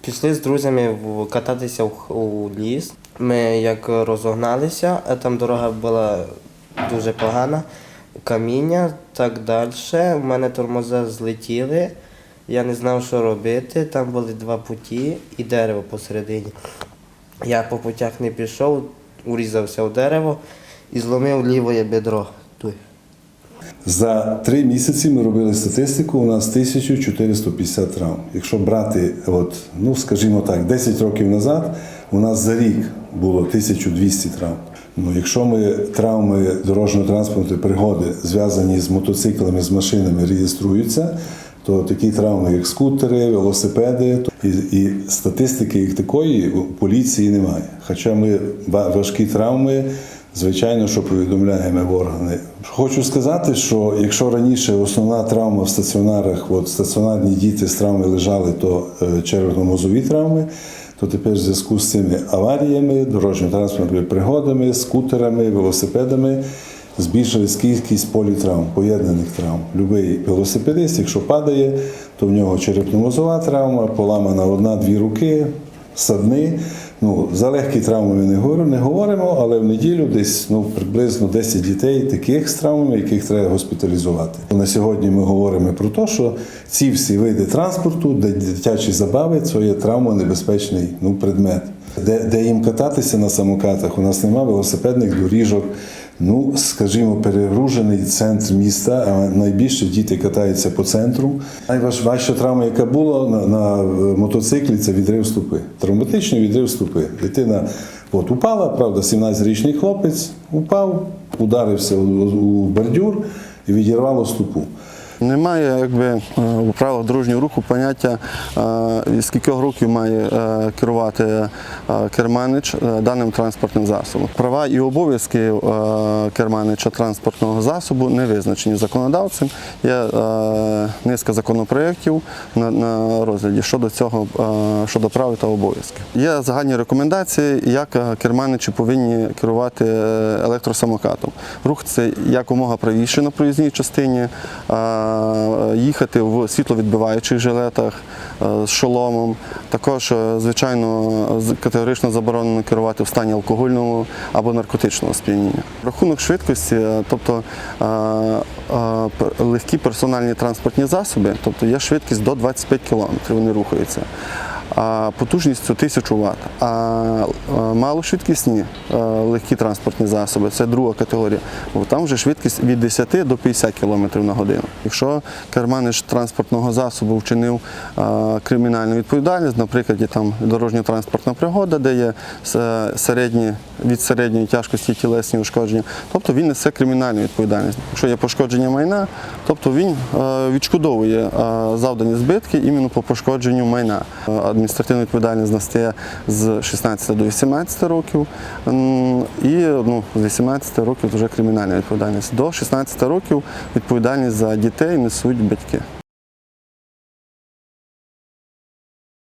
Пішли з друзями кататися у ліс. Ми як розогналися, а там дорога була дуже погана, каміння, так далі. У мене тормоза злетіли. Я не знав, що робити. Там були два путі і дерево посередині. Я по путях не пішов, урізався в дерево і зломив ліве бедро. За три місяці ми робили статистику, у нас 1450 травм. Якщо брати, от, ну скажімо так, 10 років назад у нас за рік було 1200 травм. Ну, якщо ми травми дорожнього транспорту, пригоди зв'язані з мотоциклами, з машинами реєструються, то такі травми, як скутери, велосипеди, і, і статистики як такої у поліції немає. Хоча ми важкі травми Звичайно, що повідомляємо в органи. Хочу сказати, що якщо раніше основна травма в стаціонарах, от стаціонарні діти з травми лежали, то е, червно-мозові травми, то тепер в зв'язку з цими аваріями, дорожньо-транспортними пригодами, скутерами, велосипедами збільшилась кількість політравм, поєднаних травм. Любий велосипедист, якщо падає, то в нього черепно-мозова травма, поламана одна-дві руки, садни. Ну, за легкі травми ми не говоримо, не говоримо, але в неділю десь ну, приблизно 10 дітей таких з травмами, яких треба госпіталізувати. На сьогодні ми говоримо про те, що ці всі види транспорту, де дитячі забави, це є травмонебезпечний ну, предмет. Де, де їм кататися на самокатах, у нас немає велосипедних доріжок. Ну, скажімо, перегружений центр міста, а найбільше діти катаються по центру. Найважча травма, яка була на, на мотоциклі, це відрив ступи. Травматичний відрив ступи. Дитина от, упала, правда, 17-річний хлопець упав, ударився у бордюр і відірвало ступу. Немає якби е, у правилах дорожнього руху поняття, е, з кількох років має е, керувати керманич даним транспортним засобом. Права і обов'язки керманича транспортного засобу не визначені законодавцем. Є низка законопроєктів на, розгляді щодо цього, щодо прав та обов'язків. Є загальні рекомендації, як керманичі повинні керувати електросамокатом. Рух це якомога правіше на проїзній частині. Е, Їхати в світловідбиваючих жилетах е, з шоломом. Також, е, звичайно, категорично заборонено керувати в стані алкогольного або наркотичного сп'яніння. Рахунок швидкості, тобто легкі персональні транспортні засоби, тобто є швидкість до 25 км, вони рухаються. А потужністю 1000 Вт. А малошвидкісні е, легкі транспортні засоби це друга категорія. Бо там вже швидкість від 10 до 50 км на годину. Якщо керманич транспортного засобу вчинив кримінальну відповідальність, наприклад, там дорожньо-транспортна пригода, де є середні, від середньої тяжкості тілесні ушкодження, тобто він несе кримінальну відповідальність. Якщо є пошкодження майна, тобто він е, відшкодовує е, завдані збитки іменно по пошкодженню майна. Адміністративна відповідальність настає з 16 до 18 років, і ну, з 18 років вже кримінальна відповідальність. До 16 років відповідальність за дітей несуть батьки.